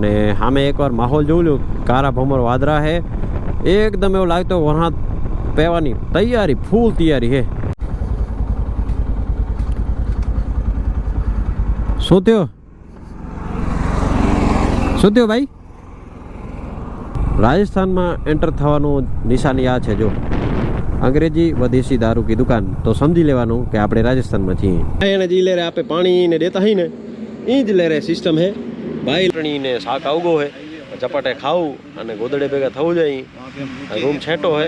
અને સામે એકવાર માહોલ જોઈ લો કારા ભમર વાદરા હે એકદમ એવું લાગતો વરસાદ પહેવાની તૈયારી ફૂલ તૈયારી હે શું થયો શું થયો ભાઈ રાજસ્થાનમાં એન્ટર થવાનું નિશાની આ છે જો અંગ્રેજી વ દેશી દારૂ કી દુકાન તો સમજી લેવાનું કે આપણે રાજસ્થાનમાં છીએ એને જી લે રે આપે પાણી ને દેતા હી ને ઈ જ લે રે સિસ્ટમ હે ભાઈ લણી ને શાક આવગો હે ચપાટે ખાવું અને ગોદડે ભેગા થવું જાય રૂમ છેટો હે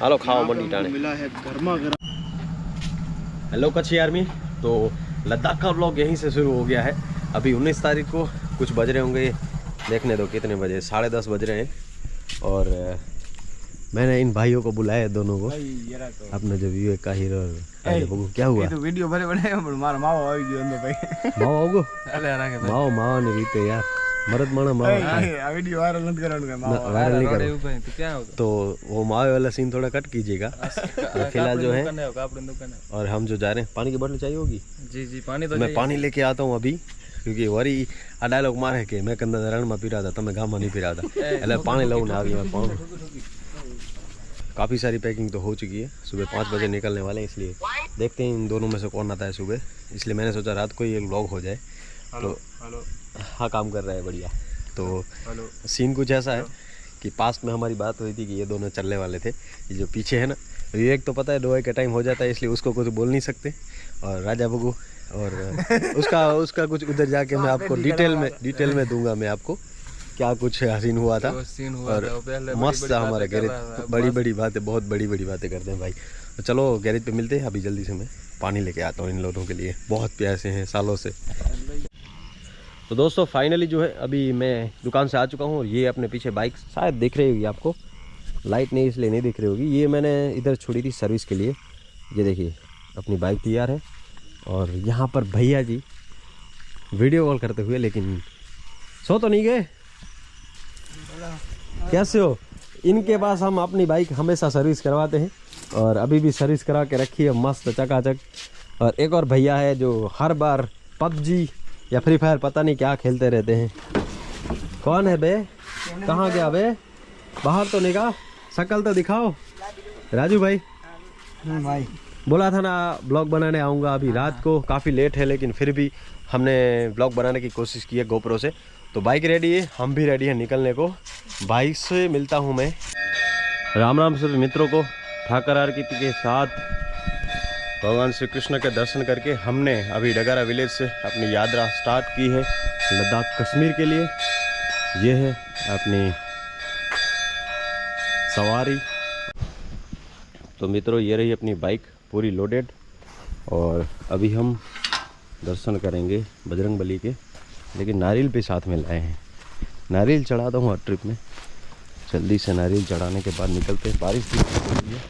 હાલો ખાવા મંડી ટાણે मिला है गर्मा गर्म हेलो कच्छी आर्मी तो लद्दाख का ब्लॉग यहीं से शुरू हो गया है अभी 19 तारीख को कुछ बज रहे होंगे देखने दो कितने बजे साढ़े दस बज रहे हैं और अ, मैंने इन भाइयों को बुलाया है दोनों को अपने जो व्यू का हीरो बगू क्या हुआ તો વિડિયો ભલે બનાવ્યો પણ મારો માવો આવી ગયો અંદર ભાઈ माओ आओगो અલે રાખે माओ माओ ने रीते यार मरद माना माओ खाए। આ વિડિયો વાયરલ નથી કરવાનું કે ना, માવો वायरल नहीं करो तो वो माओ वाला सीन थोड़ा कट कीजिएगा तो फिलहाल जो है और हम जो जा रहे हैं पानी की बोतल चाहिए होगी जी जी पानी मैं पानी लेके आता हूँ अभी क्योंकि वरी આ ડાયલોગ મારે કે મેં કંદા રણમાં પીરા था તમે ગામમાં नहीं पीरा था એટલે પાણી લઉં ને આવી मैं पाऊँ काफ़ी सारी पैकिंग तो हो चुकी है। सुबह पाँच बजे निकलने वाले हैं इसलिए देखते हैं इन दोनों में से कौन आता है सुबह। इसलिए मैंने सोचा रात को ही एक व्लॉग हो जाए। तो हाँ काम कर रहा है बढ़िया। तो सीन कुछ ऐसा है कि पास्ट में हमारी बात हुई थी कि ये दोनों चलने वाले थे। ये जो पीछे है ना विवेक तो पता है दो का टाइम हो जाता है इसलिए उसको कुछ बोल नहीं सकते। और राजा बगू और उसका उसका कुछ उधर जाके मैं आपको डिटेल में डिटेल में दूँगा मैं आपको। क्या कुछ हसीन हुआ था। सीन हुआ और था, पहले मस्त था हमारे गैरेज बड़ी बड़ी बातें बहुत बड़ी बड़ी बातें करते हैं भाई। तो चलो गैरेज पे मिलते हैं अभी जल्दी से मैं पानी लेके आता हूँ इन लोगों के लिए। बहुत प्यासे हैं सालों से। तो दोस्तों फाइनली जो है अभी मैं दुकान से आ चुका हूँ और ये अपने पीछे बाइक शायद दिख रही होगी आपको। लाइट नहीं इसलिए नहीं दिख रही होगी। ये मैंने इधर छोड़ी थी सर्विस के लिए। ये देखिए अपनी बाइक तैयार है। और यहाँ पर भैया जी वीडियो कॉल करते हुए लेकिन सो तो नहीं गए। कैसे हो? इनके पास हम अपनी बाइक हमेशा सर्विस करवाते हैं और अभी भी सर्विस करा के रखी है मस्त चकाचक। और एक और भैया है जो हर बार पबजी या फ्री फायर पता नहीं क्या खेलते रहते हैं। कौन है बे? कहाँ गया बे? बाहर तो निकाह शक्ल तो दिखाओ। राजू भाई। भाई। बोला था ना ब्लॉग बनाने आऊँगा अभी रात को। काफ़ी लेट है लेकिन फिर भी हमने ब्लॉग बनाने की कोशिश की है गोप्रो से। तो बाइक रेडी है, हम भी रेडी हैं निकलने को। बाइक से मिलता हूँ मैं। राम राम सभी मित्रों को, ठाकर आरती के साथ। भगवान श्री कृष्ण के दर्शन करके हमने अभी डगारा विलेज से अपनी यात्रा स्टार्ट की है, लद्दाख कश्मीर के लिए। ये है अपनी सवारी। तो मित्रों, ये रही अपनी बाइक पूरी लोडेड और अभी हम दर्शन करेंगे बजरंग बली के। लेकिन नारियल भी साथ में लाए हैं। नारियल चढ़ाता हूँ हर ट्रिप में। जल्दी से नारियल चढ़ाने के बाद निकलते हैं। बारिश भी हो रही है।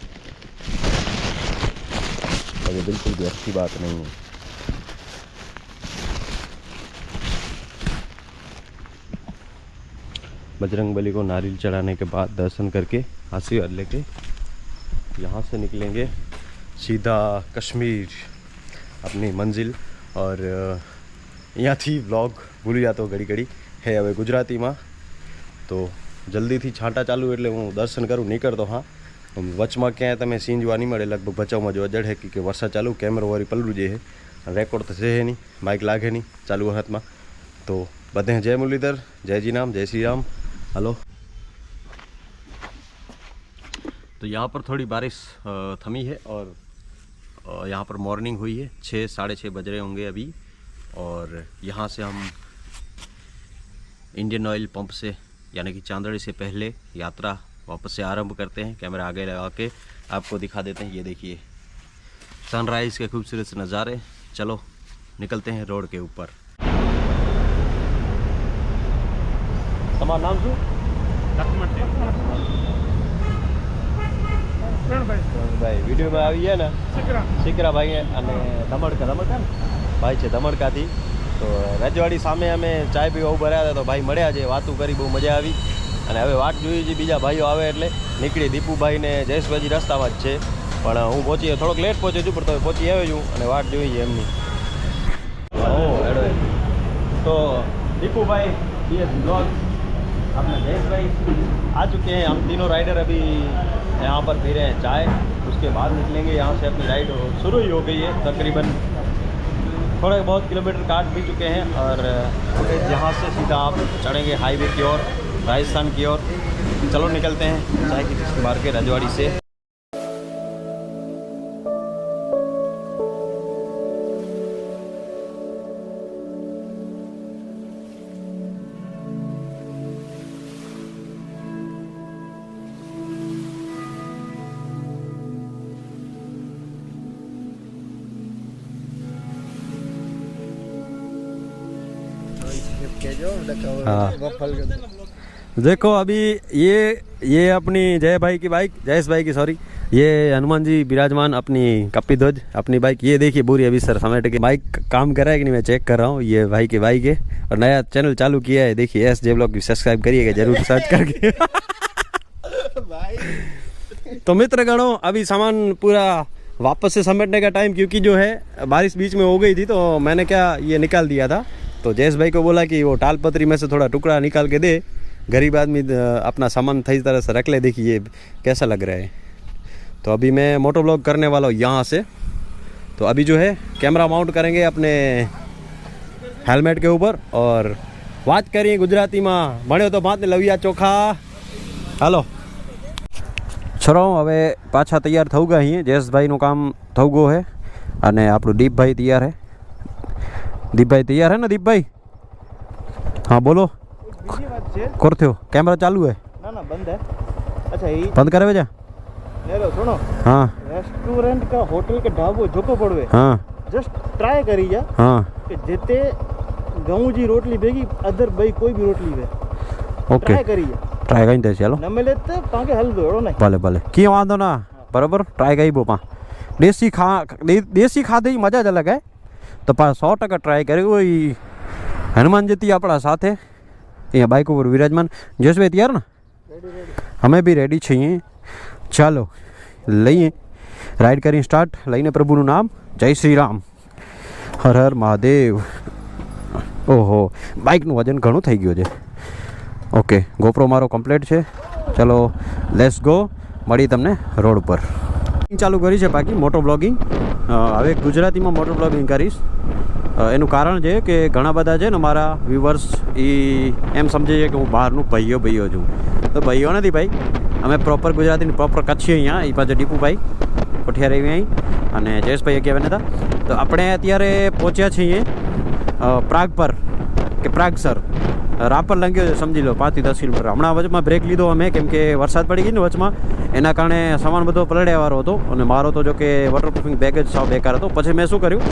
और ये बिल्कुल भी अच्छी बात नहीं है। बजरंग बली को नारियल चढ़ाने के बाद दर्शन करके आशीर्वाद लेके यहाँ से निकलेंगे सीधा कश्मीर, अपनी मंजिल। और અ, અહીંયાથી વ્લોગ ભૂલી જતો ઘડી ઘડી હે હવે ગુજરાતીમાં તો જલ્દીથી છાંટા ચાલુ એટલે હું દર્શન કરું નીકળતો હા વચમાં ક્યાંય તમે સીન જોવા નહીં મળે લગભગ બચાવમાં જોવા જડે કે કે વરસાદ ચાલુ કેમેરો વાળી પલડું જે છે રેકોર્ડ તો છે નહીં માઇક લાગે નહીં ચાલુ હાથમાં તો બધે જય મુરલીધર જય જી રામ જય શ્રી રામ હલો तो यहाँ पर थोड़ी बारिश अ, थमी है और अ, यहाँ पर मॉर्निंग हुई है। छः साढ़े छः बज रहे होंगे अभी। और यहाँ से हम इंडियन ऑयल पंप से यानी कि चांदड़ी से पहले यात्रा वापस से आरंभ करते हैं। कैमरा आगे लगा के आपको दिखा देते हैं। ये देखिए सनराइज़ के खूबसूरत नज़ारे। चलो निकलते हैं रोड के ऊपर। हमारा नाम शू ભાઈ વિડીયોમાં આવી ગયા ને? શિકરા અને ધમડકા ધમડકા ભાઈ છે ધમડકાથી. તો રજવાડી સામે અમે ચાય પીવા ઊભા રહ્યા હતા તો ભાઈ મળ્યા છે વાતું કરી બહુ મજા આવી. અને હવે વાટ જોઈએ છે બીજા ભાઈઓ આવે એટલે. નીકળી દીપુભાઈ ને જયેશભાઈ રસ્તામાં જ છે. પણ હું પહોંચી થોડોક લેટ પહોંચ્યો છું પણ તમે પહોંચી આવ્યો છું અને વાટ જોઈએ છે એમની. તો દીપુભાઈ બીએસ બ્લોગ આપણા જયેશભાઈ. આ ચૂકે આમ તીનો રાઇડર અભી यहाँ पर पी रहे हैं चाय, उसके बाद निकलेंगे यहाँ से अपनी राइड शुरू ही हो गई है, तकरीबन थोड़े बहुत किलोमीटर काट भी चुके हैं और यहाँ से सीधा आप चढ़ेंगे हाईवे की ओर, राजस्थान की ओर। चलो निकलते हैं चाय की मार के रजवाड़ी से। हाँ। देखो अभी ये ये अपनी जय भाई की बाइक जयेश भाई की सॉरी ये हनुमान जी विराजमान अपनी कप्पी ध्वज अपनी बाइक। ये देखिए बुरी अभी सर समेट के बाइक काम कर रहा है कि नहीं मैं चेक कर रहा हूँ। ये भाई की बाइक है और नया चैनल चालू किया है। देखिए एस जे ब्लॉग सब्सक्राइब करिएगा ज़रूर सर्च करके। तो मित्र गणों अभी सामान पूरा वापस से समेटने का टाइम क्योंकि जो है बारिश बीच में हो गई थी तो मैंने क्या ये निकाल दिया था? तो जयेश भाई को बोला कि वो टाल पतरी में से थोड़ा टुकड़ा निकाल के दे गरीब आदमी अ, अपना सामान सही तरह से रख ले देखिए कैसा लग रहा है तो अभी मैं मोटो ब्लॉग करने वाला हूँ यहाँ से तो अभी जो है कैमरा माउंट करेंगे अपने हेलमेट के ऊपर और વાત કરીએ ગુજરાતીમાં ભણ્યો તો ભાત ને લવિયા ચોખા હાલો છોરાઓ હવે પાછા તૈયાર થવું ગયા અહીંયા જયેશભાઈનું કામ થવું ગયું હે અને આપણું દીપભાઈ તૈયાર હે दीप भाई तैयार है ना दीप भाई हाँ बोलो। करते हो कैमरा चालू है। ना ना बंद है। अच्छा ये बंद करे जा सुनो। हाँ। रेस्टोरेंट का होटल के ढाबो झोको पड़वे। हाँ। जस्ट ट्राई करी जा। हाँ। कि जेते गाँव जी रोटली बेगी अदर भाई कोई भी रोटली बे ओके। ट्राई करी जा। ट्राई करी दे चलो। न मिले तो पांके हल दोड़ो नहीं। बाले बाले क्यों वांदो ना? बराबर ट्राई कई बो पा। देसी खा दे, देसी खाधे ही मज़ा अलग है। તો સો ટકા ટ્રાય કર્યું હોય હનુમાનજીથી આપણા સાથે. અહીંયા બાઇક ઉપર વિરાજમાન. જશભાઈ, તૈયાર ને? અમે બી રેડી છીએ. ચાલો, લઈએ. રાઈડ કરી સ્ટાર્ટ લઈને પ્રભુનું નામ. જય શ્રી રામ. હર હર મહાદેવ. ઓહો બાઇકનું વજન ઘણું થઈ ગયું છે. ઓકે ગોપરો મારો કમ્પ્લીટ છે. ચલો લેટ્સ ગો મળી તમને રોડ પર. ચાલુ કરી છે બાકી મોટો બ્લોગિંગ હવે ગુજરાતીમાં મોટો બ્લોગિંગ કરીશ. એનું કારણ છે કે ઘણા બધા છે ને મારા વ્યુવર્સ એ એમ સમજે છે કે હું બહારનું ભાઈઓ ભાઈઓ છું. તો ભાઈઓ નથી ભાઈ. અમે પ્રોપર ગુજરાતીની પ્રોપર કચ્છી અહીંયા એ પાછળ ડીપુભાઈ. કોઠિયા રેવી અહીં. અને જયેશભાઈ કહેવાય હતા તો. આપણે અત્યારે પહોંચ્યા છીએ પ્રાગ પર. કે પ્રાગ સર, રાપર લંગ્યો સમજી લો પાંચથી દસ કિલોમીટર હમણાં વચમાં બ્રેક લીધો અમે, કેમ કે વરસાદ પડી ગઈ ને વચમાં, એના કારણે સામાન બધો પલળ્યાવાળો હતો, અને મારો તો જો કે વોટરપ્રૂફિંગ બેગ જ સાવ બેકાર હતો. પછી મેં શું કર્યું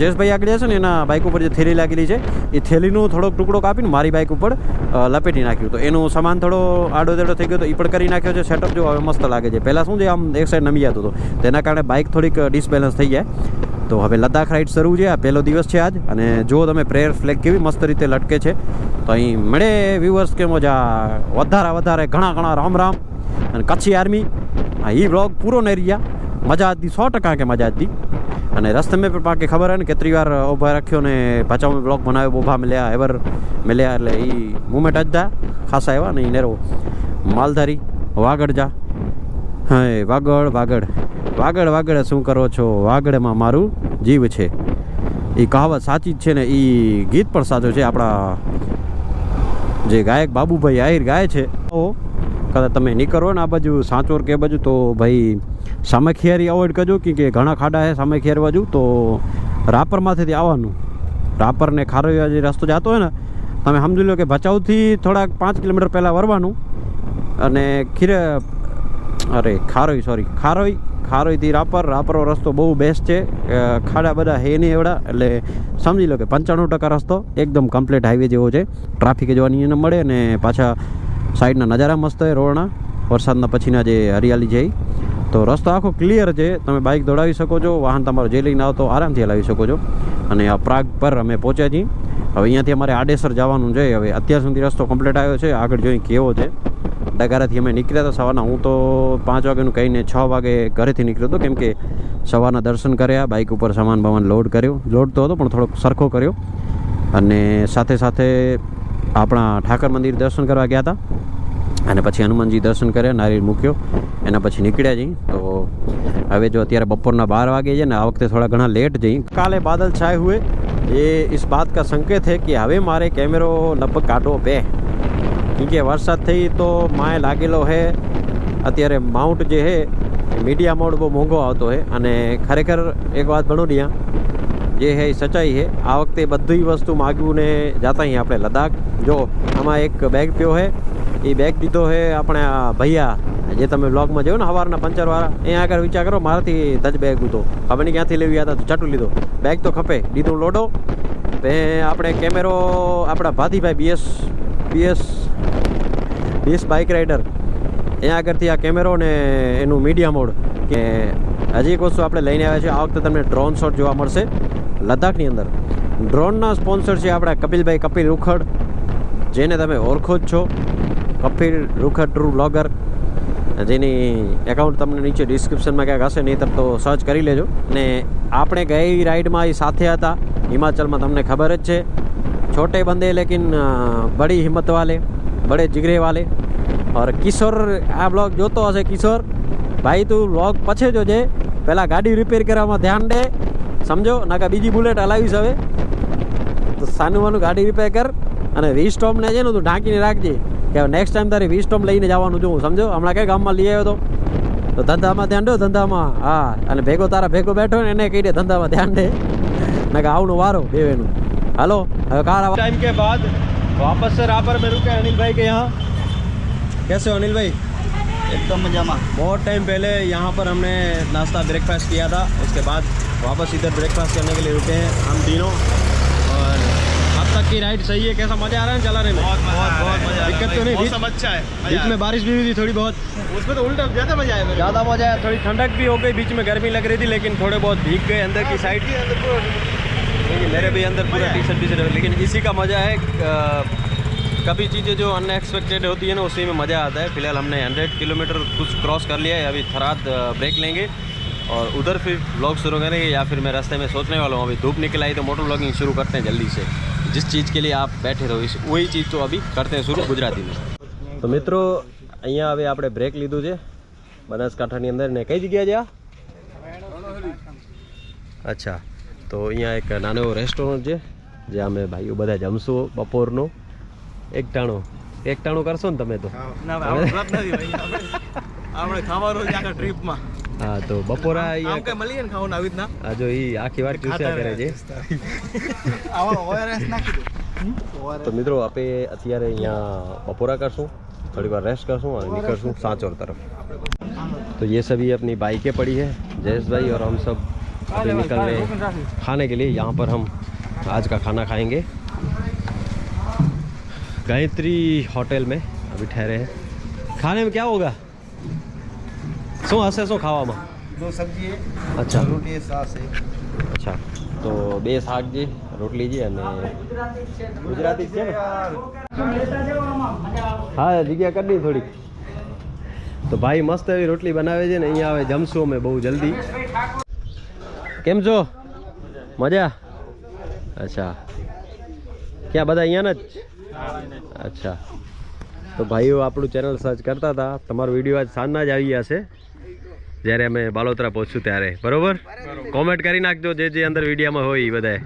જયેશભાઈ આગળ છે ને, એના બાઇક ઉપર જે થેલી લાગેલી છે, એ થેલીનું થોડોક ટુકડો કાપીને મારી બાઇક ઉપર લપેટી નાખ્યું તો એનું સામાન થોડો આડો તેડો થઈ ગયો તો એ પણ કરી નાખ્યો છે સેટઅપ જો હવે મસ્ત લાગે છે. પહેલાં શું છે, આમ એક સાઈડ નમી જતો હતો. તેના કારણે બાઇક થોડીક ડિસબેલેન્સ થઈ જાય. તો હવે લદ્દાખ રાઈડ શરૂ છે, આ પહેલો દિવસ છે આજ. અને જો તમે પ્રેયર ફ્લેગ કેવી મસ્ત રીતે લટકે છે, તો અહીં મળે વ્યુઅર્સ કે મજા. વધારે વધારે ઘણા ઘણા રામ રામ. અને કચ્છી આર્મી હા એ વ્લોગ પૂરો નહીં રહ્યા. મજા હતી સો ટકા કે મજા હતી અને રસ્તે મેં પણ પાકે ખબર હે ને કેટલી વાર ઊભા રાખ્યો ને પાછા મેં બ્લોગ બનાવ્યો, ઊભા મળ્યા એવર મળ્યા, એટલે એ મુમેન્ટ જ. દા ખાસા એવા ને એ નેરો. માલધારી, વાગડ જા. હા, વાગડ વાગડ. વાગડ વાગડ શું કરો છો? વાગડમાં મારું જીવ છે. એ કહાવત સાચી જ છે ને એ ગીત પણ સાચું છે. આપણા જે ગાયક બાબુભાઈ આહિર ગાય છે કદાચ તમે નીકળો ને આ બાજુ સાંચોર કે બાજુ, તો ભાઈ સામેખિયારી અવોઇડ કરજો કે ઘણા ખાડા છે સામેખિયારી બાજુ, તો રાપરમાંથી આવવાનું. રાપરને ખારોયા જે રસ્તો જતો હોય ને, તમે સમજી લો કે ભચાઉથી થોડાક પાંચ કિલોમીટર પહેલાં વરવાનું, અને ખીરે, અરે ખારોઈ સોરી ખારોઈ ખારોઈથી રાપર. રાપરનો રસ્તો બહુ બેસ્ટ છે. ખાડા બધા હે નહીં એવડા, એટલે સમજી લો કે પંચાણું ટકા રસ્તો એકદમ કમ્પ્લીટ હાઈવે જેવો છે. ટ્રાફિક જોવાની એને મળે અને પાછા સાઈડના નજારા મસ્ત હોય રોડના વરસાદના પછીના જે હરિયાળી છે. તો રસ્તો આખો ક્લિયર છે. તમે બાઇક દોડાવી શકો છો, વાહન તમારો જે લઈને આવો આરામથી હલાવી શકો છો. અને આ પ્રાગ પર અમે પહોંચ્યા છીએ. હવે અહીંયાથી અમારે આડેસર જવાનું છે. હવે અત્યાર સુધી રસ્તો કમ્પ્લીટ આવ્યો છે. આગળ જોઈ કેવો છે. ડગારાથી અમે નીકળ્યા હતા સવારના હું તો પાંચ વાગ્યાનું કહીને છ વાગે ઘરેથી નીકળ્યો હતો કેમકે સવારના દર્શન કર્યા, બાઇક ઉપર સામાન બામાન લોડ કર્યો. લોડ તો હતો, પણ થોડોક સરખો કર્યો. અને સાથે સાથે આપણા ઠાકર મંદિર દર્શન કરવા ગયા હતા. અને પછી હનુમાનજી દર્શન કર્યા, નારિયેળ મૂક્યો. એના પછી નીકળ્યા જઈ. તો હવે જો અત્યારે બપોરના બાર વાગે છે ને, આ વખતે થોડા ઘણા લેટ જઈ. કાલે બાદલ છાય હુએ. એ इस बात કા સંકેત है કે હવે મારે કેમેરો लगभग काटो બે કે વરસાદ થઈ તો માએ લાગેલો હે. અત્યારે માઉન્ટ જે છે મીડિયા માઉન્ટ બહુ મોંઘો આવતો છે અને ખરેખર એક વાત ભણો ડિયા, જે હે એ સચ્ચાઈ છે આ વખતે બધી વસ્તુ માગ્યું ને જાતા અહીં આપણે લદ્દાખ. જો, આમાં એક બેગ પ્યો હે. એ બેગ દીધો હે આપણે આ ભૈયા. જે તમે બ્લોગમાં જોયો ને સવારના પંચરવાળા, એ આગળ વિચાર કરો, મારાથી તજ બેગ હતો ખબર નહીં ક્યાંથી લેવી હતા તો ચટું લીધો. બેગ તો ખપે લીધું લોડો. આપણે કેમેરો આપણા ભાતીભાઈ બીએસ બીએસ વીસ બાઇક રાઇડર એ આગળથી આ કેમેરો ને એનું મીડિયા મોડ કે હજી એક વસ્તુ આપણે લઈને આવ્યા છીએ. આ વખતે તમને ડ્રોન શોટ જોવા મળશે. લદ્દાખની અંદર ડ્રોનના સ્પોન્સર છે આપણા કપિલભાઈ કપિલ રૂખડ જેને તમે ઓળખો જ છો. કપિલ રૂખડ ટ્રુ બ્લોગર જેની એકાઉન્ટ તમને નીચે ડિસ્ક્રિપ્શનમાં ક્યાંક હશે, નહીં તો સર્ચ કરી લેજો. ને આપણે ગઈ રાઈડમાં એ સાથે હતા. હિમાચલમાં તમને ખબર જ છે. છોટે બંદે લેકિન બડી હિંમત વાલે. બડે જીગરે વાલે ઓર કિશોર આ બ્લોગ જોતો હશે કિશોર ભાઈ તું બ્લોગ પછી જોજે પહેલાં ગાડી રિપેર કરવામાં ધ્યાન દે સમજો ના નાકા બીજી બુલેટ હલાવીશ હવે તો સાનું વાનું ગાડી રિપેર કર અને વી સ્ટોપને છે ને, તું ઢાંકીને રાખજે કે નેક્સ્ટ ટાઈમ તારે વી સ્ટોપ લઈને જવાનું જોઉં, સમજો? હમણાં કઈ ગામમાં લઈ આવ્યો તો? તો ધંધામાં ધ્યાન દો, ધંધામાં. હા, અને ભેગો તારા ભેગો બેઠો ને, એને કહી દે, ધંધામાં ધ્યાન દે. ના કે આવનો વારો, બેવેનું. હાલો, હવે કાર ટાઈમ કે બાદ वापस से रापर में रुके अनिल भाई के यहाँ। कैसे हो अनिल भाई? एकदम मजामा बहुत टाइम पहले यहाँ पर हमने नाश्ता ब्रेकफास्ट किया था। उसके बाद वापस इधर ब्रेकफास्ट करने के लिए रुके हैं हम तीनों। और अब तक की राइड सही है? कैसा मज़ा आ रहा है चलाने में बहुत बहुत बहुत मज़ा दिक्कत तो नहीं बीच अच्छा है। बीच में बारिश भी हुई थी थोड़ी बहुत। उसमें तो उल्टा ज़्यादा मज़ा आया ज़्यादा मज़ा आया थोड़ी ठंडक भी हो गई बीच में गर्मी लग रही थी लेकिन थोड़े बहुत भीग गए अंदर की साइड देखिए मेरे भी अंदर पूरा टी शर्ट टी शर्ट लेकिन इसी का मज़ा है अ, कभी चीज़ें जो अनएक्सपेक्टेड होती है ना उसी में मज़ा आता है फिलहाल हमने 100 किलोमीटर कुछ क्रॉस कर लिया है अभी थराद अ, ब्रेक लेंगे और उधर फिर ब्लॉग शुरू करेंगे या फिर मैं रास्ते में सोचने वाला हूँ अभी धूप निकल आई तो मोटर ब्लॉगिंग शुरू करते हैं जल्दी से जिस चीज़ के लिए आप बैठे रहो इस वही चीज़ तो अभी करते हैं शुरू गुजराती में તો મિત્રો અહીંયા હવે આપણે બ્રેક લીધું છે બનાસકાંઠાની અંદર ને કઈ જગ્યા છે આ અચ્છા તો અહીંયા એક નાનો એવો રેસ્ટોરન્ટ છે જે અમે ભાઈઓ બધા જમશું બપોરનો એક ટાણું એક ટાણું કરશો ને તમે તો ના ભાઈ આપણે વ્રત નથી ભાઈ આપણે આપણે ખાવાનું છે આખા ટ્રીપમાં હા તો બપોરા આમ અહીંયા કઈ મળીએ ને ખાવાનું આવી રીતના આ જો એ આખી વાત ચૂસ્યા કરે છે આવા ઓઆરએસ નાખી દો તો મિત્રો આપણે અત્યારે અહીંયા બપોરા કરશું થોડી વાર રેસ્ટ કરશું અને નીકળશું सांचौर तरफ तो ये सभी अपनी बाइकें पड़ी है जयेश भाई और हम सब अभी निकल रहे हैं खाने के लिए यहाँ पर हम आज का खाना खाएंगे गायत्री होटल में अभी ठहरे हैं खाने में क्या होगा શું હશે શું ખાવામાં દો સબ્જી અચ્છા રોટી સાસ છે અચ્છા તો બે શાક છે રોટલી છે અને ગુજરાતી છે ને હા જગ્યા કરી દઈ થોડીક તો ભાઈ મસ્ત એવી રોટલી બનાવે છે ને અહીંયા હવે જમશું અમે બહુ જલ્દી કેમ છો મજા અચ્છા ક્યાં બધા અહીંયાના જ અચ્છા તો ભાઈઓ આપણું ચેનલ સર્ચ કરતા હતા તમારો વિડીયો આજ સાંજના જ આવી ગયા છે જ્યારે અમે બાલોતરા પહોંચ્યું ત્યારે બરોબર કોમેન્ટ કરી નાખજો જે જે અંદર વિડીયામાં હોય એ બધાએ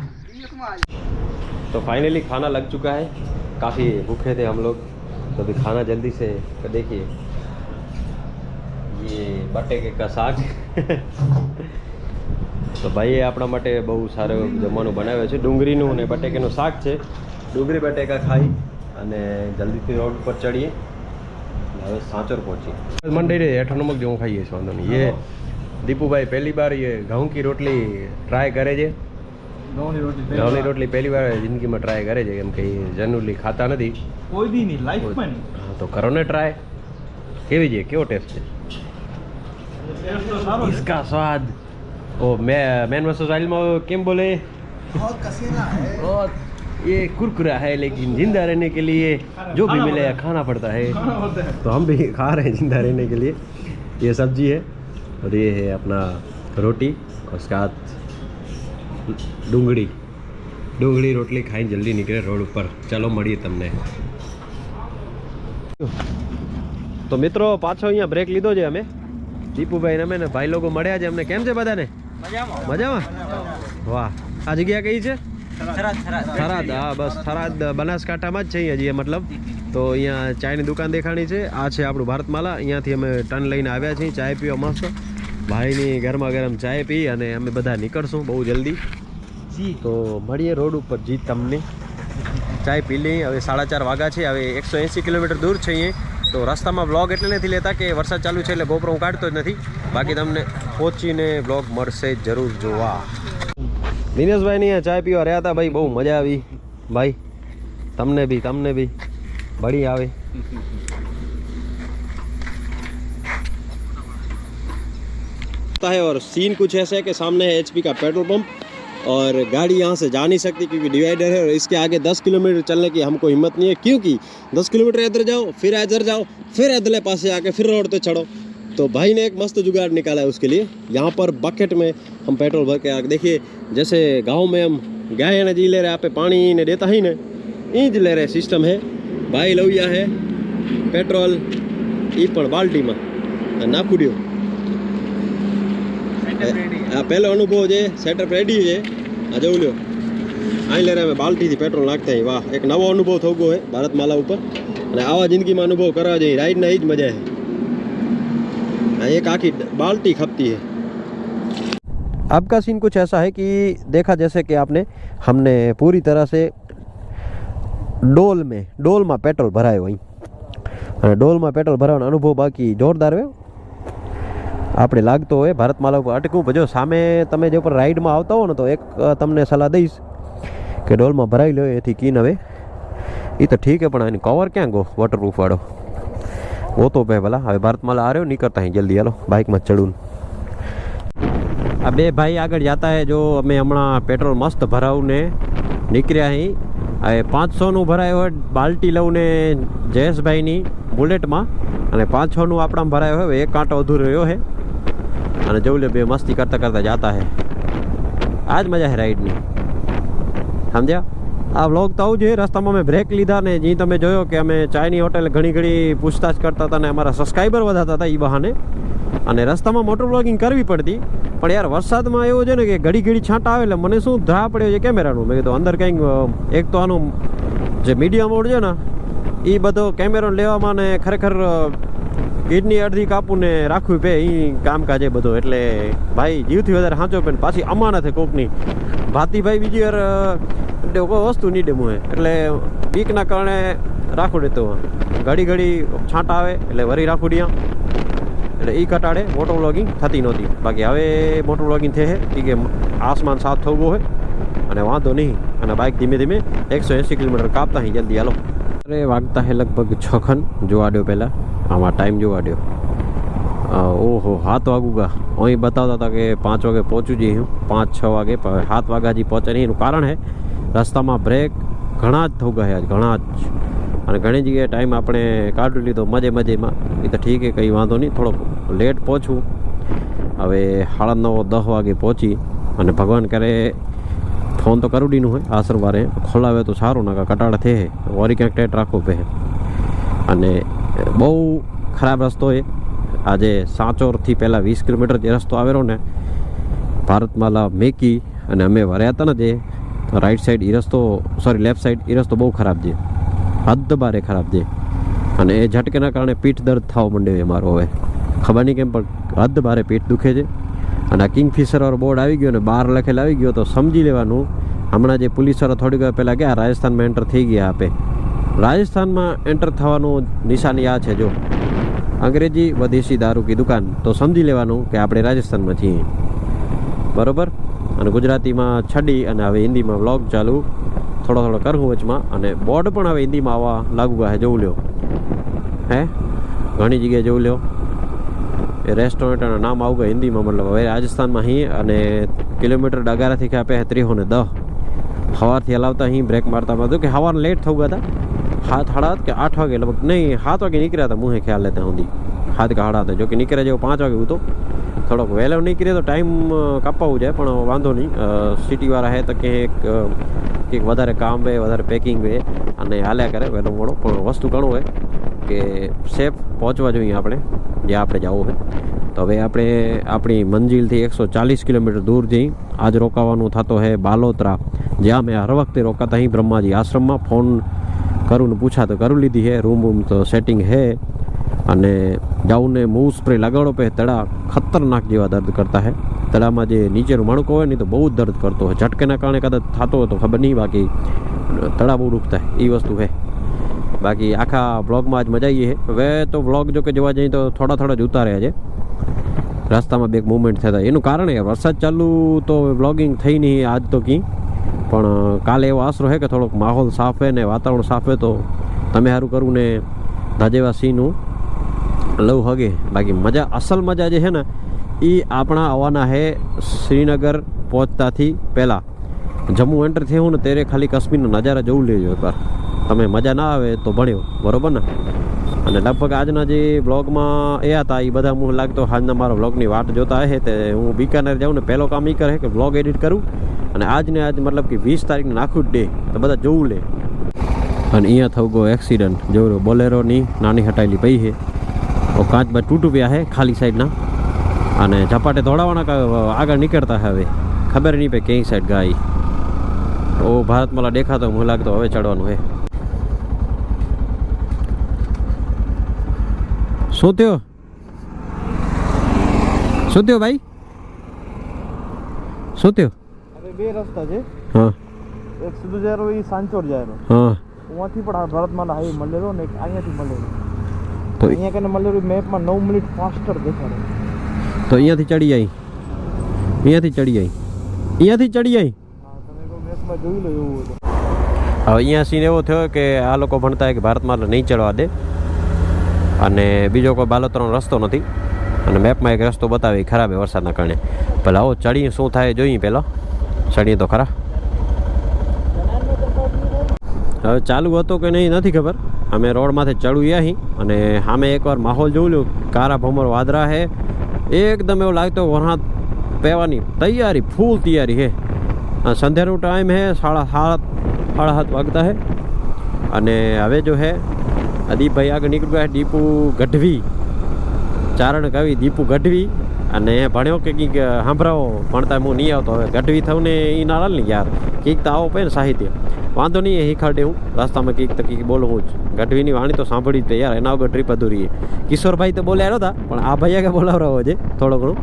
તો ફાઇનલી ખાના લગ ચુકા હૈ काफ़ी भूखे थे हम लोग तो अभी खाना जल्दी से देखिए ये बटे के का साग તો ભાઈએ આપણા માટે બહુ સારું જમવાનું બનાવ્યું છે. ડુંગળીનું અને બટેકાનું શાક છે. ડુંગળી બટેકા ખાઈ અને જલ્દીથી રોડ પર ચડીએ. હવે સાંચોર પહોંચીએ. મંડળી હેઠળ નમક જેવું ખાઈએ છીએ વાંધો નહીં. એ દીપુભાઈ પહેલી વાર એ ઘઉં કી રોટલી ટ્રાય કરે છે. ઘઉંની રોટલી પહેલી વાર. જિંદગીમાં ટ્રાય કરે છે કેમ કે જનરલી ખાતા નથી. કોઈ દી નહીં લાઈફમાં તો કરો ને ટ્રાય કેવી છે? કેવો ટેસ્ટ છે? ઇસકા સ્વાદ. ओ मैं मैन वर्सेस वाइल्ड में કેમ બોલે बहुत कसीना है बहुत ये कुरकुरा है लेकिन जिंदा रहने के लिए जो भी मिले खाना पड़ता है खाना होता है तो हम भी खा रहे हैं जिंदा रहने के लिए ये सब्जी है और ये है अपना रोटी और उसके साथ डूंगड़ी ડુંગળી રોટલી ખાઈને જલ્દી નીકળે રોડ ઉપર ચાલો મળીએ તમને તો મિત્રો પાછો અહીંયા બ્રેક લીધો છે અમે દીપુભાઈ અમે ને ભાઈ લોકો મળ્યા છે અમને કેમ છે બધાને મજામાં? વાહ. આ જગ્યા કઈ છે? થરાદ હા બસ. થરાદ બનાસકાંઠામાં જ છે અહીંયા જઈએ મતલબ. તો અહીંયા ચાયની દુકાન દેખાણી છે. આ છે આપણું ભારતમાલા. અહીંયાથી અમે ટન લઈને આવ્યા છીએ. ચાય પીવા મસ્ત. ભાઈની ગરમા ગરમ ચાય પી અને અમે બધા નીકળશું બહુ જલ્દી. તો મળીએ રોડ ઉપર. જીત તમને. ચાય પી લઈ હવે સાડા ચાર વાગ્યા છે. હવે એકસો એંસી કિલોમીટર દૂર છે અહીંયા. તો રસ્તામાં બ્લોગ એટલે નથી લેતા કે વરસાદ ચાલુ છે એટલે ગોપરો હું કાઢતો જ નથી. બાકી તમને પહોંચીને બ્લોગ મળશે જરૂર જોવા દિનેશભાઈની અહીંયા ચાય પીવા રહ્યા હતા ભાઈ બહુ મજા આવી ભાઈ તમને બી તમને બી બળી આવે है और सीन कुछ ऐसा है कि सामने है एचपी का पेट्रोल पंप और गाड़ी यहाँ से जा नहीं सकती क्योंकि डिवाइडर है और इसके आगे 10 किलोमीटर चलने की हमको हिम्मत नहीं है क्योंकि 10 किलोमीटर इधर जाओ फिर इधर जाओ फिर अदले पास से आके फिर रोड पे चढ़ो तो भाई ने एक मस्त जुगाड़ निकाला है उसके लिए यहाँ पर बकेट में हम पेट्रोल भर के आगे देखिए जैसे गाँव में हम गए ना जी ले रहे आप पानी ने देता ही ना ईज ले रहे सिस्टम है भाई लविया है पेट्रोल ई પણ બાલ્ટીમાં નાખું દ્યો આ પહેલો અનુભવ છે સેટઅપ રેડી છે આ જોઈ લ્યો અહીં લઈને અમે બાલ્ટીથી પેટ્રોલ નાખતા અહીં વાહ એક નવો અનુભવ થઈ ગયો છે ભારતમાલા ઉપર અને આવા જિંદગીમાં અનુભવ કરવા જોઈએ રાઈડના એ જ મજા છે આ એક આખી बाल्टी खपती है आपका सीन कुछ ऐसा है कि देखा जैसे कि आपने हमने पूरी तरह से ડોલ મેં ડોલમાં પેટ્રોલ ભરાયો અહીં અને ડોલમાં પેટ્રોલ ભરાવાનો અનુભવ બાકી જોરદાર રહ્યો આપણે લાગતો હોય ભારતમાલા ઉપર અટકવું પણ જો સામે તમે જે ઉપર રાઈડમાં આવતા હો ને તો એક અ, તમને સલાહ દઈશ કે ડોલમાં ભરાઈ લો એથી કીન હવે એ તો ઠીક है પણ એની કવર ક્યાં ગો વોટરપ્રૂફ વાળો वो तो पे भला હવે ભારતમાલા આ રહ્યો નીકળતા અહીં જલ્દી હાલો બાઇકમાં જ ચડું આ બે ભાઈ આગળ જતા હે જો અમે હમણાં પેટ્રોલ મસ્ત ભરાવને નીકળ્યા અહીં હવે પાંચસોનું ભરાયો હોય બાલ્ટી લઉં ને જયેશભાઈની બુલેટમાં અને પાંચસોનું આપણામાં ભરાયો હોય એક કાંટો અધૂરો રહ્યો હે અને જોઉં લે બે મસ્તી કરતા કરતા જાતા હે આ જ મજા હે રાઈડની સમજ્યા આ વ્લોગ તો આવું જોઈએ રસ્તામાં અમે બ્રેક લીધા ને જે તમે જોયો કે અમે ચાયની હોટેલ ઘણી ઘણી પૂછતાછ કરતા હતા અને અમારા સબસ્ક્રાઈબર વધારતા હતા એ બહાને. અને રસ્તામાં મોટર બ્લોગિંગ કરવી પડતી. પણ યાર વરસાદમાં એવું છે ને કે ઘડી ઘડી છાંટા આવે એટલે મને શું ધ્રા પડ્યો છે કેમેરાનું મેં કીધું, અંદર કંઈક એક તો આનું જે મીડિયા મોડ છે ને એ બધો કેમેરો લેવામાં ને ખરેખર કિડની અડધી કાપું ને રાખવું પે. એ કામકાજ એ બધું. એટલે ભાઈ જીવથી વધારે સાચો પે પાછી અમાનત કોકની ભાતીભાઈ બીજી વાર કોઈ વસ્તુ નહીં ડેમું એટલે બીકના કારણે રાખું દેતો ઘડી ઘડી છાંટા આવે એટલે વરી રાખું ત્યાં એટલે એ કટાડે મોટર વ્લોગિંગ થતી નહોતી. બાકી હવે મોટું વ્લોગિંગ થશે એ કે આસમાન સાફ થવું હોય અને વાંધો નહીં. અને બાઇક ધીમે ધીમે એકસો એંસી કિલોમીટર કાપતા અહીં જલ્દી હાલો. અરે વાગતા હે લગભગ છ ખન જોવા દ્યો પહેલાં. આમાં ટાઈમ જોવા અ, ઓહો, સાત વાગું ગા અહીં બતાવતા હતા કે પાંચ વાગે પહોંચું જઈએ પાંચ, છ વાગે સાત વાગ્યા હજી પહોંચે નહીં. એનું કારણ હે રસ્તામાં બ્રેક ઘણા જ થઈ ગયા છે ઘણા જ. અને ઘણી જગ્યાએ ટાઈમ આપણે કાઢી લીધો મજે મજેમાં એ તો ઠીક એ કંઈ વાંધો નહીં. થોડોક લેટ પહોંચું. હવે સાડા નવ, દસ વાગે પહોંચી. અને ભગવાન કરે ફોન તો કરુડીનું હોય આશરવારે ખોલાવે તો સારું ના કટાળ થે. વરી ક્યાંક ટેટ રાખવું પે અને બહુ ખરાબ રસ્તો એ આજે સાંચોરથી પહેલાં વીસ કિલોમીટર જે રસ્તો આવેલો ને, ભારતમાલા, મેકી અને અમે વર્યા હતા ને જે રાઈટ સાઈડ એ રસ્તો સોરી લેફ્ટ સાઈડ એ રસ્તો બહુ ખરાબ છે. હદ બારે ખરાબ છે. અને એ ઝટકેના કારણે પીઠ દર્દ થવા માંડ્યો એ મારો હવે. ખબર નહીં કેમ, પણ હદ બારે પીઠ દુખે છે. અને આ કિંગફિશરવાળો બોર્ડ આવી ગયો ને, બહાર લખેલ આવી ગયો, તો સમજી લેવાનું, હમણાં જે પોલીસવાળા થોડીક વાર પહેલાં ગયા, રાજસ્થાનમાં એન્ટર થઈ ગયા આપે. રાજસ્થાનમાં એન્ટર થવાનું નિશાની આ છે, જો. અંગ્રેજી વ દારૂકી દુકાન. તો સમજી લેવાનું કે આપણે રાજસ્થાનમાં છીએ. બરોબર? અને ગુજરાતીમાં છડી અને હવે હિન્દીમાં વ્લોગ ચાલુ. થોડો થોડો કરવું વચમાં અને બોર્ડ પણ હવે હિન્દીમાં આવવા લાગુ હે જોઉં લ્યો. હે? ઘણી જગ્યાએ જોઉં લ્યો. એ રેસ્ટોરન્ટના નામ આવું ગયા હિન્દીમાં, મતલબ હવે રાજસ્થાનમાં અહીં અને કિલોમીટર ડગારાથી કાપે ત્રીસો ને દહ. સવારથી હલાવતા અહીં બ્રેક મારતા મારતું. કે સવાર લેટ થવું ગયા હતા હાથ હાડા કે આઠ વાગે, લગભગ નહીં, સાત વાગે નીકળ્યા હતા, મુંહે ખ્યાલ લેતા સુધી. હાથ કે હાડા જો કે નીકળ્યા જેવો પાંચ વાગે તો થોડોક વહેલો નીકળે તો ટાઈમ કાપાવું જાય, પણ વાંધો નહીં. સિટીવાળા હે તો કે કંઈક વધારે કામ હોય વધારે પેકિંગ હોય અને હાલ્યા કરે, વહેલો મોડો. પણ વસ્તુ ઘણું હોય કે સેફ પહોંચવા જોઈએ આપણે, જ્યાં આપણે જવું હોય તો હવે આપણે આપણી મંજિલથી એકસો ચાલીસ કિલોમીટર દૂર જઈ આજ રોકાવાનું થતો હે બાલોતરા. જ્યાં મેં હર વખતે રોકાતા અહીં બ્રહ્માજી આશ્રમમાં ફોન કરું ને પૂછા તો કરું લીધી હે, રૂમ રૂમ તો સેટિંગ હે. અને ડાઉને મૂવ સ્પ્રે લગાડો પે તળા ખતરનાક જેવા દર્દ કરતા હે. તળામાં જે નીચેનું મણકો હોય ને તો બહુ જ દર્દ કરતો હોય. ઝટકેના કારણે કદાચ થતો હતો ખબર નહીં, બાકી તળા બહુ દુખતા એ વસ્તુ હે. બાકી આખા બ્લોગમાં આજ મજા આવીએ હવે તો બ્લોગ જો કે જોવા જઈએ તો થોડા થોડા જ ઉતાર્યા છે. રસ્તામાં બે મુવમેન્ટ થતા. એનું કારણ એ, વરસાદ ચાલુ તો બ્લોગિંગ થઈ નહીં, આજ તો કી પણ કાલે એવો આશરો છે કે થોડોક માહોલ સાફ ને વાતાવરણ સાફ તો તમે સારું કરવું ને ધાજેવા સિંહનું લવ હગે. બાકી મજા, અસલ મજા જે છે ને એ આપણા આવવાના હે શ્રીનગર પહોંચતાથી પહેલાં. જમ્મુ એન્ટર થયું ને ત્યારે ખાલી કાશ્મીરનો નજારા જોવું લેજો એકવાર. તમે મજા ના આવે તો ભણ્યો, બરાબર ને? અને લગભગ આજના જે બ્લોગમાં એ હતા એ બધા હું લાગતો આજના મારા બ્લોગની વાટ જોતા હે તે હું બિકાનેર જાઉં ને પહેલો કામ એ કરે કે બ્લોગ એડિટ કરું. અને આજને આજ મતલબ કે વીસ તારીખને નાખું જ ડે, તો બધા જોવું લે. અને અહીંયા થયું ગયો એક્સિડન્ટ જો બોલેરોની નાની હટાયેલી પઈ છે. કાચ બાદ તૂટું ગયા છે ખાલી સાઈડના અને ઝપાટે દોડાવવાના આગળ નીકળતા હવે. ખબર નહીં પે કઈ સાઈડ ગાય. ઓ ભારતમાલા દેખાતો હું લાગતો હવે ચડવાનું હે શું થયો? શું થયો ભાઈ? શું થયો? બે રસ્તા છે. હા. એક સીધું જાય રહ્યો એ સાંચોર જાય રહ્યો હા. ઉવાથી પણ આ ભારતમાલા હાઈવે મળેલો ને અહીંયાથી મળેલો. તો અહીંયા કને મળેલું મેપમાં નવ મિનિટ ફાસ્ટર દેખાડે. તો અહીંયાથી ચડી આવી અહીંયાથી ચડી આવી અહીંયાથી ચડી આવી હા તમે મેપમાં જોઈ લો એવું હવે અહીંયા સીન એવો થયો કે આ લોકો ભણતા કે ભારતમાં નહીં ચડવા દે. અને બીજો કોઈ બાલોતરનો રસ્તો નથી. અને મેપમાં એક રસ્તો બતાવે ખરાબ એ વરસાદના કારણે. પહેલાં આવો ચડી શું થાય જોઈએ પહેલાં. ચડીએ તો ખરા. હવે ચાલુ હતો કે નહીં નથી ખબર. અમે રોડમાંથી ચડું અહીં અને સામે એકવાર માહોલ જોઉં લો કારા ભમર વાદરા હે. એકદમ એવું લાગતો વરસાદ પહેવાની તૈયારી ફૂલ તૈયારી હે. સંધ્યાનો ટાઈમ હે, સાડા સાત સાડા સાત વાગતા હે. અને હવે જો હે દીપભાઈ આગળ નીકળ્યું હે, દીપુ ગઢવી. ચારણ કવિ દીપુ ગઢવી. અને ભણ્યો કે કંઈક સાંભળાવો ભણતા હું નહીં આવતો. હવે ગઢવી થવું ને એ ના ને યાર. કંઈક તો આવો પડે ને સાહિત્ય. વાંધો નહીં, એ શીખાડે હું. રસ્તામાં કંઈક તો કંઈક બોલવું જ. ગઢવીની વાણી તો સાંભળી જ યાર. એના વગર ટ્રીપ અધૂરી કિશોરભાઈ તો બોલ્યા હતા પણ આ ભાઈએ કે બોલાવરાવો છે થોડો ઘણું.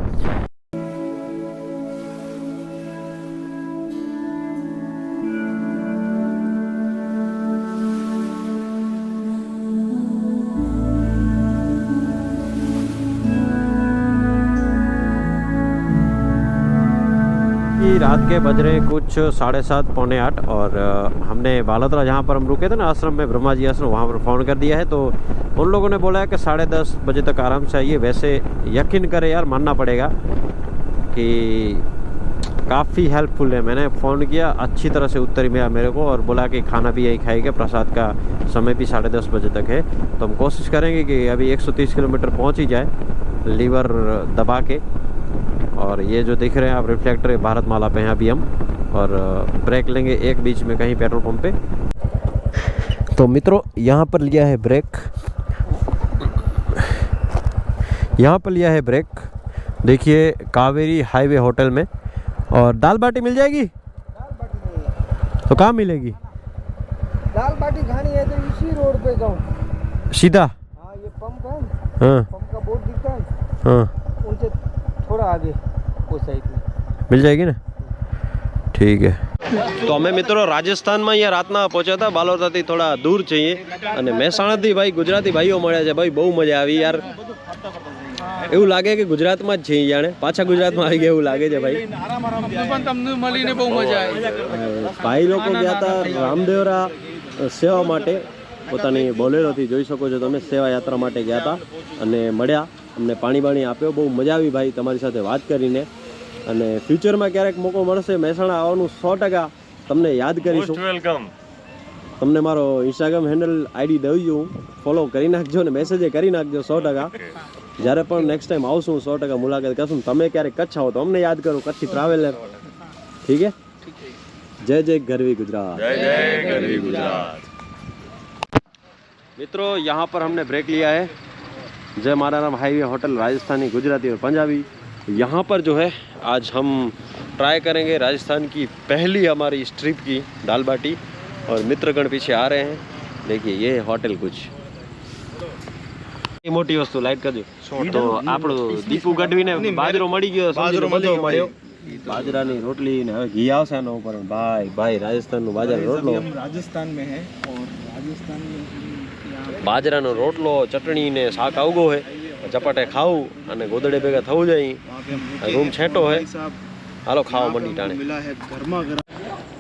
रात के बज रहे कुछ साढ़े सात, पौने आठ, और हमने बालोतरा जहाँ पर हम रुके थे ना आश्रम में, ब्रह्मा जी आश्रम, वहाँ पर फ़ोन कर दिया है तो उन लोगों ने बोला है कि साढ़े दस बजे तक आराम से आइए। वैसे यकीन करें यार, मानना पड़ेगा कि काफ़ी हेल्पफुल है। मैंने फ़ोन किया, अच्छी तरह से उत्तर मिला मेरे को और बोला कि खाना भी यहीं खाएँगे, प्रसाद का समय भी साढ़े दस बजे तक है। तो हम कोशिश करेंगे कि अभी 130 किलोमीटर पहुँच ही जाए, लीवर दबा के। और ये जो दिख रहे हैं आप रिफ्लेक्टर है भारत माला पे हैं अभी हम। और ब्रेक लेंगे एक बीच में कहीं पेट्रोल पंप पे। तो मित्रों यहाँ पर लिया है ब्रेक यहाँ पर लिया है ब्रेक देखिए कावेरी हाईवे होटल में। और दाल बाटी मिल जाएगी? दाल बाटी नहीं तो कहाँ मिलेगी? दाल बाटी खानी है तो इसी रोड पे जाओ सीधा? हाँ ये पंप है। हाँ। पंप का बोर्ड दिखता है। हाँ। उनसे थोड़ा आगे। वो साइड में मिल जाएगी ना ઠીક હે તો અમે મિત્રો રાજસ્થાનમાં અહીંયા રાતના પહોંચ્યા હતા બાલોતાથી થોડા દૂર છીએ અને મહેસાણાથી ભાઈ ગુજરાતી ભાઈઓ મળ્યા છે ભાઈ બહુ મજા આવી યાર એવું લાગે કે ગુજરાતમાં જ છીએ જાણે પાછા ગુજરાતમાં આવી ગયા એવું લાગે છે ભાઈ પણ તમને મળીને બહુ મજા આવી ભાઈ લોકો ગયા હતા રામદેવરા સેવા માટે પોતાની બોલેરોથી જોઈ શકો છો તમે સેવા યાત્રા માટે ગયા હતા અને મળ્યા અમને પાણી બાણી આપ્યો બહુ મજા આવી ભાઈ તમારી સાથે વાત કરીને અને ફ્યુચરમાં ક્યારેક મોકો મળશે મહેસાણા આવવાનું સો ટકા તમને યાદ કરીશું વેલકમ તમને મારો ઇન્સ્ટાગ્રામ હેન્ડલ આઈડી દઈ હું ફોલો કરી નાખજો ને મેસેજ કરી નાખજો સો ટકા જ્યારે પણ નેક્સ્ટ ટાઈમ આવશું સો ટકા મુલાકાત કરશું તમે ક્યારેક કચ્છ આવો તો અમને યાદ કરો કચ્છી ટ્રાવેલર ઠીક હે જય જય ગરવી ગુજરાત जय जय गरवी गुजरात मित्रों यहाँ पर हमने ब्रेक लिया है जय मारा राम हाईवे होटल राजस्थानी गुजराती और पंजाबी यहाँ पर जो है आज हम ट्राई करेंगे राजस्थान की पहली हमारी इस ट्रिप की दाल बाटी और मित्रगण पीछे आ रहे हैं देखिए ये है होटल कुछ એ મોટી વસ્તુ લાઈટ કરજો તો આપણું દીપુ ગઢવીને બાજરો મળી ગયો બાજરો મળ્યો બાજરાની રોટલી ને હવે ઘી આવશે એના ઉપર ભાઈ ભાઈ રાજસ્થાનનું બાજરાનો રોટલો राजस्थान में है और राजस्थान में यहाँ બાજરાનો રોટલો ચટણી ને શાક આવગો હે ચપાટે ખાવું અને ગોદડે ભેગા થવું જાય રૂમ છેટો હોય હાલો ખાવા મંડી ટાણે.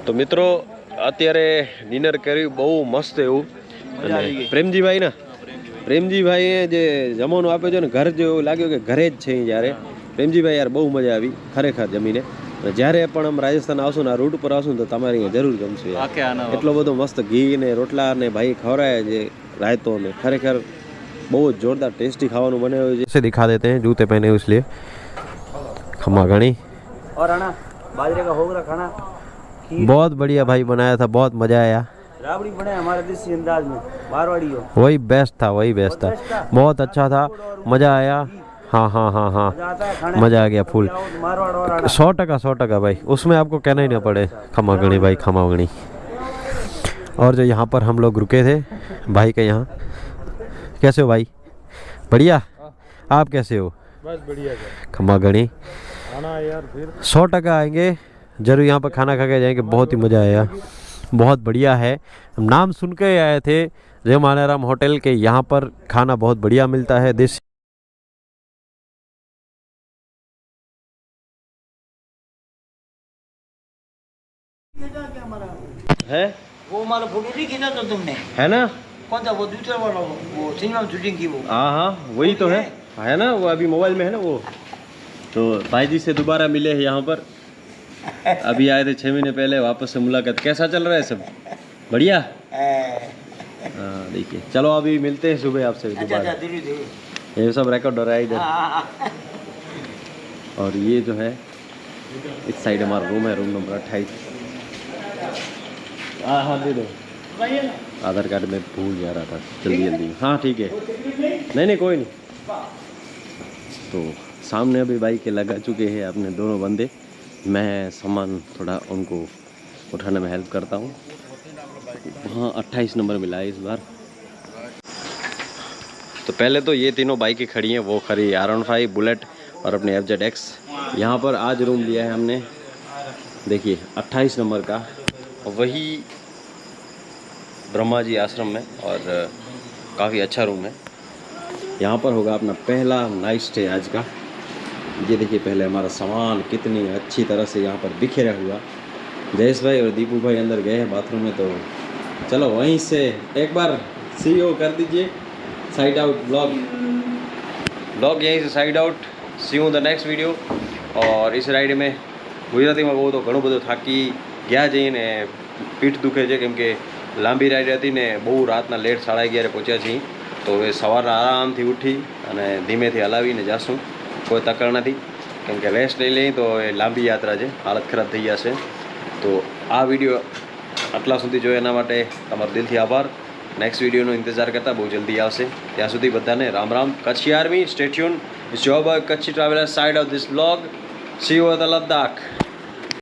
તો મિત્રો અત્યારે ડિનર કર્યું બહુ મસ્ત એવું. અને પ્રેમજીભાઈ ને? પ્રેમજીભાઈએ જે જમવાનું આપ્યો છે ને ઘર જેવું લાગ્યું કે ઘરે જ છે જ્યારે. પ્રેમજીભાઈ યાર બહુ મજા આવી ખરેખર જમીને. જ્યારે પણ આમ રાજસ્થાન આવશું ને આ રૂટ પર આવશું તો તમારે અહીંયા જરૂર ગમશે એટલો બધો મસ્ત ઘી ને રોટલા ને ભાઈ ખવડાવે જે રાયતો ને. ખરેખર બહુ જ જોરદાર ટેસ્ટી ખાવાનું બનાવ્યું છે से दिखा देते हैं जूते पहने हुए इसलिए खमा घनी और आना बाजरे का होगरा खाना बहुत बढ़िया भाई बनाया था बहुत मजा आया राबड़ी बने हमारे देसी अंदाज में मारवाड़ी हो वही बेस्ट था वही बेस्ट था बहुत अच्छा था मजा आया हाँ हाँ हाँ हाँ आता है खाने मजा आ गया फुल आओ तो मारवाड़ और आना सौ टका सौ टका भाई उसमें आपको कहना ही ना पड़े खमागणी भाई खमागणी और जो यहाँ पर हम लोग रुके थे भाई के यहाँ कैसे हो भाई? बढ़िया? आप कैसे हो? बस बढ़िया खमागणी आना यार फिर। सौ टका आएँगे ज़रूर यहाँ पर खाना खा के जाएँगे बहुत ही मज़ा आया बहुत बढ़िया है। हम नाम सुन के आए थे जय मानाराम होटल के यहाँ पर खाना बहुत बढ़िया मिलता है देसी है? वो हमारा फ़ोटो नहीं खींचा था तुमने। है ना? कौन था वो दूसरा वाला वो सिनेमा में शूटिंग की वो हाँ हाँ वही तो है है ना वो अभी मोबाइल में है ना वो तो भाई जी से दोबारा मिले हैं यहाँ पर अभी आए थे छः महीने पहले वापस से मुलाकात कैसा चल रहा है सब बढ़िया हाँ देखिए चलो अभी मिलते हैं सुबह आपसे दोबारा ये सब रिकॉर्ड हो रहा है इधर और ये जो है इस साइड हमारा रूम है रूम नंबर अट्ठाईस हाँ हाँ दे दो आधार कार्ड में भूल जा रहा था जल्दी जल्दी। हाँ ठीक है। नहीं नहीं कोई नहीं। तो सामने अभी बाइक के लगा चुके हैं अपने दोनों बंदे। मैं सामान थोड़ा उनको उठाने में हेल्प करता हूँ। हाँ अट्ठाईस नंबर मिला है इस बार। तो पहले तो ये तीनों बाइकें खड़ी हैं वो खड़ी आर वन फाइव बुलेट और अपने एफ़ जेड एक्स यहाँ पर आज रूम लिया है हमने। देखिए 28 नंबर का। वही ब्रह्मा जी आश्रम में और काफ़ी अच्छा रूम है यहाँ पर होगा अपना पहला नाइट स्टे आज का ये देखिए पहले हमारा सामान कितनी अच्छी तरह से यहाँ पर बिखेरा हुआ जयेश भाई और दीपू भाई अंदर गए हैं बाथरूम में तो चलो वहीं से एक बार सी कर दीजिए साइड आउट ब्लॉग ब्लॉग यहीं से side out see you the next video or is ride મેં ગુજરાતીમાં કહું તો ઘણું બધું થાકી ગયા જઈને પીઠ દુખે છે કેમ કે લાંબી રાઈડ હતી ને બહુ રાતના લેટ સાડા અગિયારે પહોંચ્યા છીએ. તો હવે સવારના આરામથી ઉઠી અને ધીમેથી હલાવીને જાશું. કોઈ તકર નથી. કેમ કે રેસ્ટ લઈ લઈ તો એ લાંબી યાત્રા છે. હાલત ખરાબ થઈ જશે તો આ વીડિયો આટલા સુધી જોયો એના માટે તમારો દિલથી આભાર. નેક્સ્ટ વિડીયોનો ઇંતજાર કરતા બહુ જલ્દી આવશે. ત્યાં સુધી બધાને Ram Ram. Kutchi army સ્ટેચ્યુન job Kutchi traveller side of this blog C ઓ ધ લદ્દાખ